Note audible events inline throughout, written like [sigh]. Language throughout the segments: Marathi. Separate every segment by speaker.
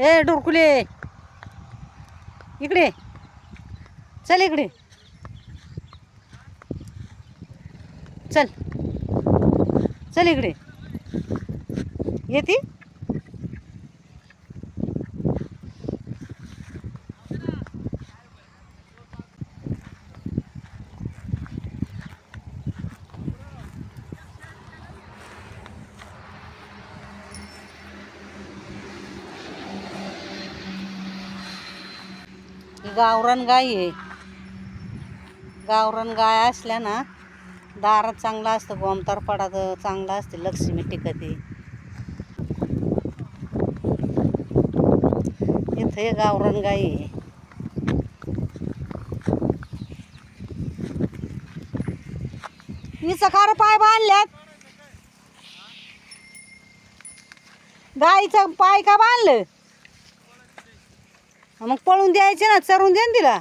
Speaker 1: ए डोरकुले. इकडे. चल इकडे. चल. चल इकडे. येते? ही गावरान गाय आहे. गावरान गाय असल्या ना दारात चांगला असतं गोमतार पडा चांगला असते लक्ष्मी टिकते इथं हे गावरान गाय आहे. हिचं कार पाय बांधल्यात. गाईचं पाय का बांधलं? मग पळून द्यायचे ना चरून दे ना तिला.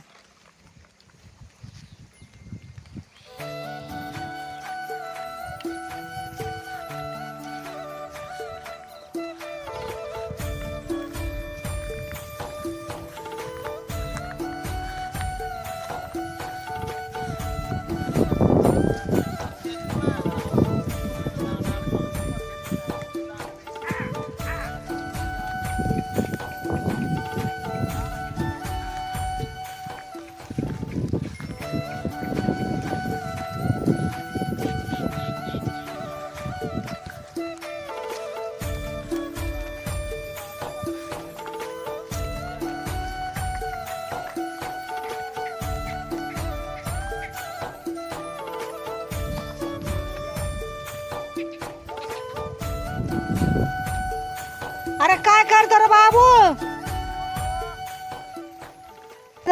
Speaker 1: अरे काय करतो रे बाबू?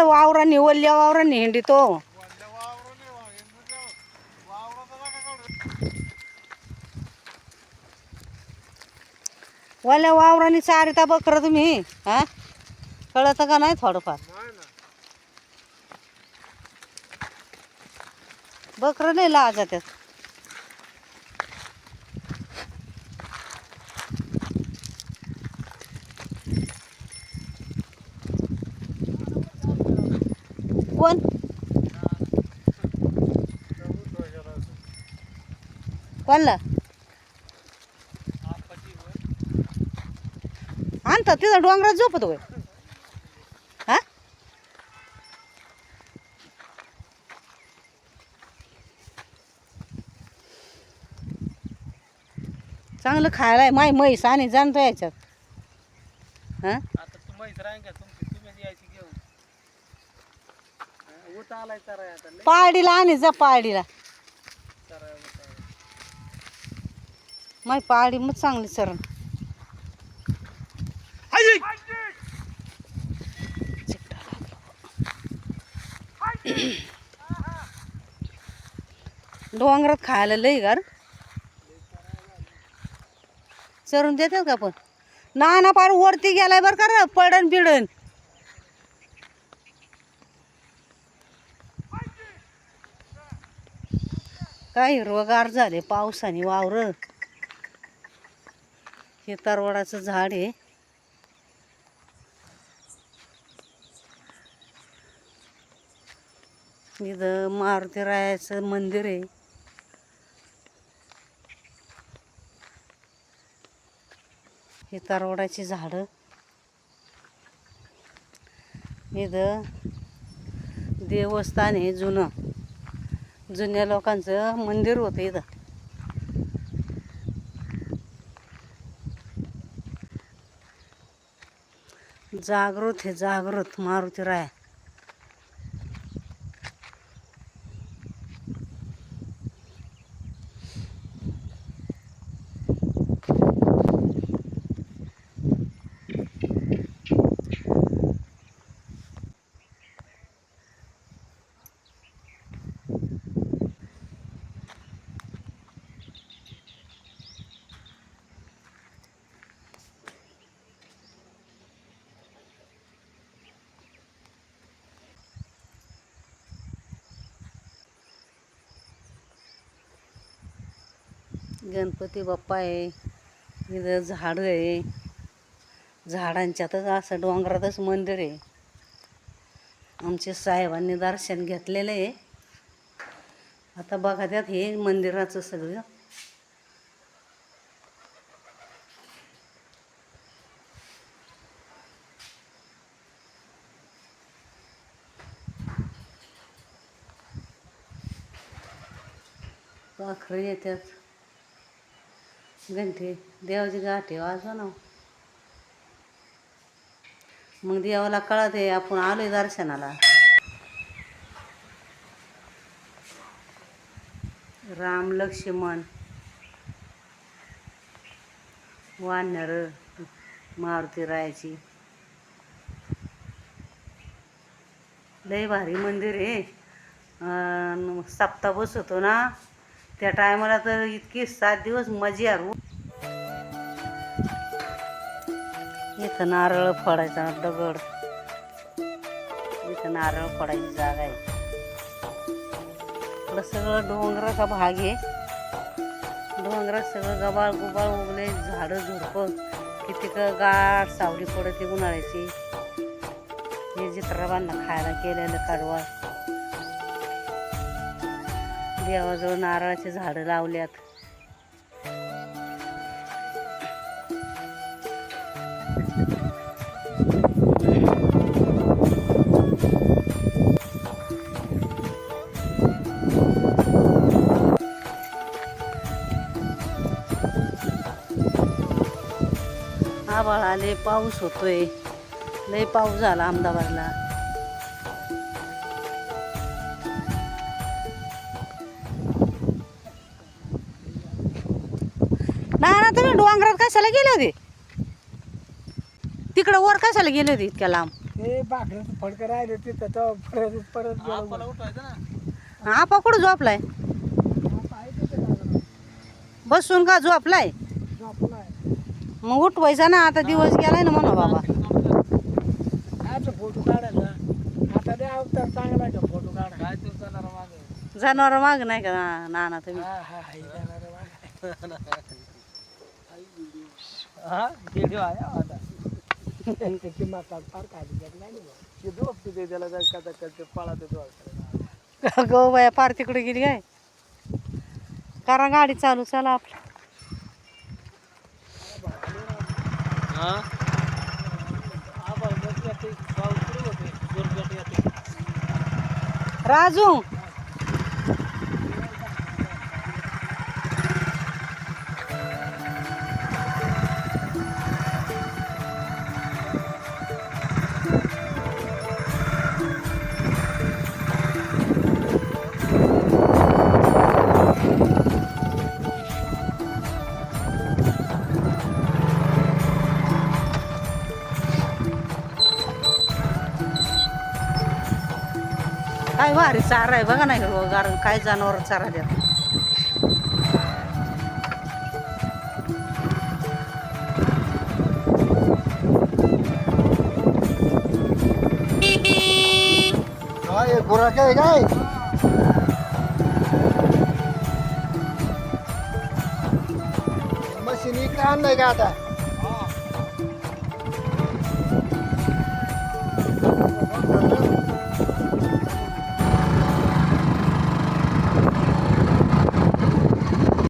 Speaker 1: वावरांनी वल्ल्या वावरांनी हिंडी तो वल्या वावरांनी चारिता बकर तुम्ही हा? कळत का नाही थोडंफार? बकर नाही लाजा त्यात. कोण कोणला? आणतात तिथं डोंगरात झोपत होय. हा? चांगलं खायला आहे माय म्हैस आणि जाणतो याच्यात. हा
Speaker 2: आता तू म्हैस राहीन का तुमची तुम्हीच यायची घेऊन हा, ऊत आलाय चराय आता लय.
Speaker 1: पाडीला आणि जा
Speaker 2: चराय आलाय.
Speaker 1: माय पाडी मग चांगली चरण. डोंगरात खायला लई गार. चरून देतात का पण? ना ना पार वरती गेलाय बरं का रे, पडन बिडन काय हिरवगार झाले पावसाने वावर. हे तरवडाचं झाड आहे. इथं मारुतीरायाचं मंदिर आहे. हे तरवडाची झाडं. इथं देवस्थान आहे जुनं. जुन्या लोकांचं मंदिर होतं इथं. जागृत हे जागृत मारुती राय गणपती बाप्पा आहे इथं झाडं आहे. झाडांच्यातच असं डोंगरातच मंदिर आहे. आमचे साहेबांनी दर्शन घेतलेलं आहे. आता बघा त्यात हे मंदिराचं सगळं. पाखरं येतात. घंटे देवाची गाठी वाजवा ना मग देवाला कळत आहे आपण आलोय दर्शनाला. राम लक्ष्मण. वानर मारुती रायाची. लय भारी मंदिर आहे. सप्ता सप्ताह बसवतो ना. त्या टायमाला तर इतकी सात दिवस मजी आरू. इथं नारळ फोडायचा दगड. इथं नारळ फोडायची जागा आहे. इकडं सगळं डोंगराचा भाग आहे. डोंगरात सगळं गबाळ गुबाळ उगले झाडं झुडपं. किती गाठ सावली पडते उन्हाळ्याची. हे जित्राबांना खायला केलेलं कडवा देवाजवळ नारळाचे झाडं लावल्यात. आबाळ आले पाऊस होतोय. लय पाऊस झाला अहमदाबादला. होते? तिकडं वर कशाला गेले होते इतक्या लांब?
Speaker 3: ते भाकरीचं फडकं राहिले तिथं तेव्हा परत परत गेलो.
Speaker 1: आपा कुठं झोपलाय
Speaker 3: आता आहे तिथे लागलं.
Speaker 1: बसून का झोपलाय?
Speaker 3: झोपला आहे.
Speaker 1: मग उठवायचा ना आता दिवस गेलाय ना म्हणा बाबा.
Speaker 3: कायचं फोटो काढायचा. आता ते अवतार चांगला आहे का फोटो काढा
Speaker 2: काय तू जाणार मागे?
Speaker 1: जनावर माग नाही का? ना- नाना तुम्ही.
Speaker 3: हा हा हा. [laughs]
Speaker 2: हा व्हिडिओ आहे आता.
Speaker 3: त्याची माता फार नाही ना. बा.
Speaker 2: ते झोपते ते त्याला काय कथा करते पळा ते
Speaker 1: गो बाया पार तिकडे गेली काय? करा गाडी चालू चला आपलं.
Speaker 2: हा? आभाळ बस येते पाऊस सुरू होते जोरदार येते.
Speaker 1: राजू! चारा आहे बघा नाही कारण काय जनावर चारा द्या
Speaker 3: काय काय काय? मशीन इकडे आणलंय का आता?